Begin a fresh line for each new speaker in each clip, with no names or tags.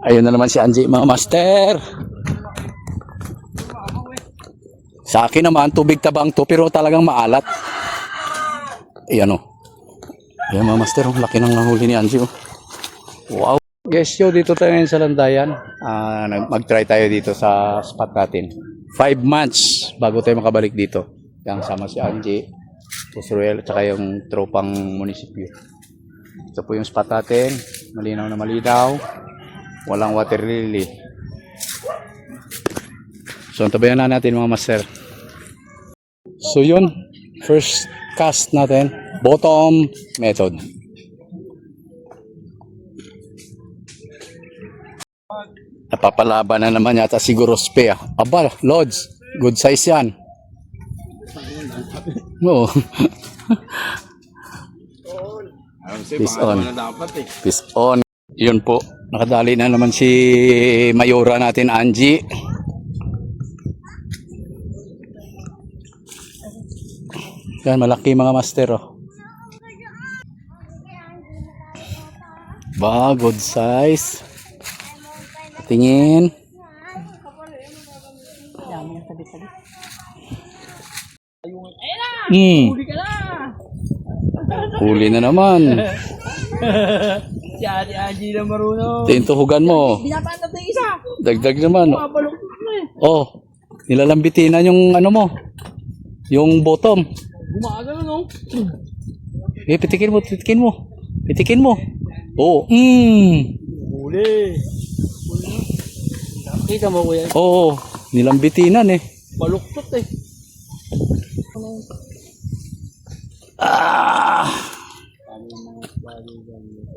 Ayun na naman si Angie, mga master. Sa akin naman, tubig tabang to, pero talagang maalat. Ayan o. Ayan mga master, ang laki ng nahuli ni Angie. Oh. Wow. Guys, yo, dito tayo ngayon sa Landayan. Nag- mag-try tayo dito sa spot natin. Five months bago tayo makabalik dito. Yang sama si Angie, Pusruel, at saka yung tropang munisipyo. Ito po yung spot natin. Malinaw na malinaw. Walang water lily. So, tabayan na natin mga master. So, yun. First cast natin. Bottom method. Napapalaban na naman yata siguro spe ah. Aba, Lods. Good size yan. Oo. Peace on. Peace on. Yun po. Nakadali na naman si Mayora natin, Angie. Yan, malaki mga master, oh. Ba, good size. Tingin. Hmm. Huli na naman.
Si Ate Angie na marunong.
Tintuhugan mo.
Binabaan natin yung isa.
Dagdag naman.
Pabalok na eh.
Oh, nilalambitin na yung ano mo. Yung bottom.
Gumagano no?
Eh, pitikin mo, pitikin mo. Pitikin mo. Oo. Oh, mm.
Huli. Kita mo kuya.
Oo, nilambitinan eh.
Baluktot eh.
Ah!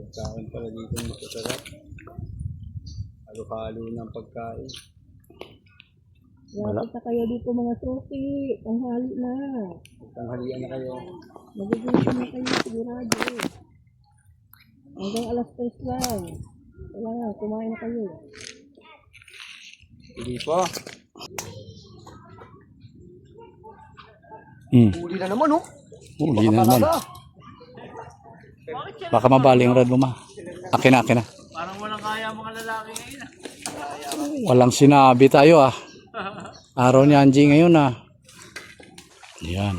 Pagkain pala dito masasarap. Halo-halo ng pagkain.
Wala.
Punta kayo dito mga tropi. Ang hali na.
Tanghalian na kayo.
Magugutom na kayo sigurado. Hanggang alas 3 lang. Wala na, kumain na kayo.
Hindi pa.
Hmm.
Huli na naman oh.
Huli na naman. Baka mabaling rad mo ma. Akin na, akin na.
Parang walang kaya mga lalaki ngayon ah.
Walang sinabi tayo ah. Araw ni Angie ngayon ah. Yan.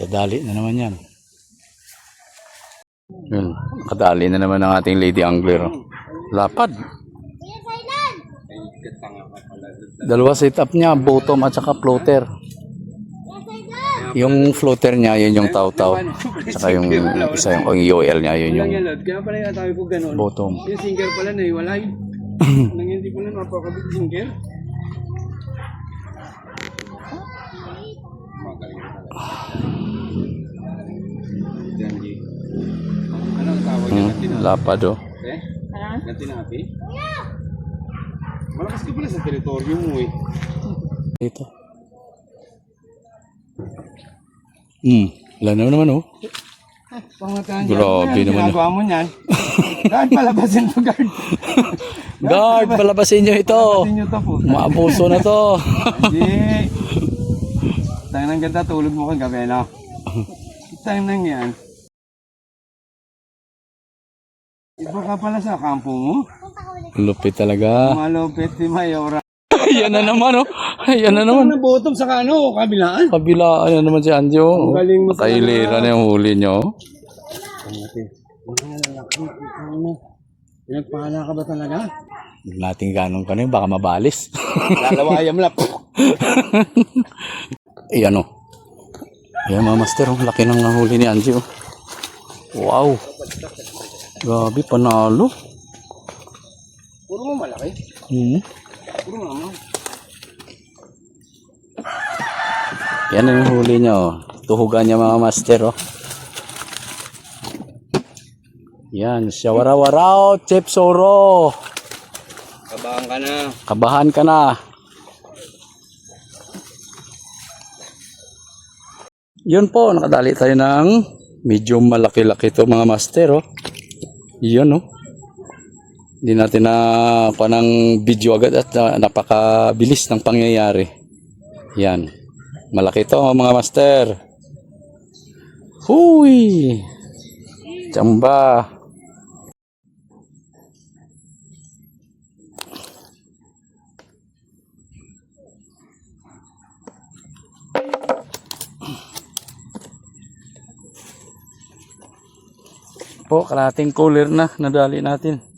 Dadali na naman yan. Yun. Nakadali na naman ang ating lady angler. oh. Lapad. Dalawa setup niya, bottom at saka floater. Yung floater niya, yun yung taw-taw. Saka yung isa yung, yung UL niya, yun yung.
Kaya pala yung tawag ko ganun.
bottom.
Yung singer pala na iwalay. Nang hindi ko na napakabig singer. Ano ang tawag niya?
Hmm, lapad oh.
Eh? Na tinapi? Malakas ka pala sa teritoryo mo eh.
Dito. Hmm, wala na naman oh.
Pangatahan
Grabe naman.
Ginagawa mo niyan. Guard, palabasin mo guard.
Guard, palabasin nyo ito.
Palabasin nyo to po.
Maabuso na to.
Hindi. Tang nang ganda tulog mo kagabi na. Time nang yan. Iba ka pala sa kampo mo.
Lupit talaga.
Malupit si Mayora.
Ayan na naman oh. Ayan na naman.
Ano bottom sa kano? Kabilaan.
Kabila, ayan naman si Anjo.
Ang galing mo talaga.
Nakailira na yung huli
lalaki. Ano? Pinagpahala ka ba talaga?
Huwag natin ganong kanin, baka mabalis.
Lalawayam lang.
Ayan oh. Ayan mga master, oh. laki ng nahuli ni Anjo. Wow. Grabe, panalo.
Puro mo malaki.
Hmm. Yan na yung huli niya oh. Tuhugan niya mga master oh. Yan, siya waraw Chip Soro.
Kabahan ka na.
Kabahan ka na. Yun po, nakadali tayo ng medyo malaki-laki to mga master oh. Yun oh. Hindi natin na panang video agad at uh, napakabilis ng pangyayari. Yan. Malaki to mga master. Huy! Chamba! po kalating cooler na nadali natin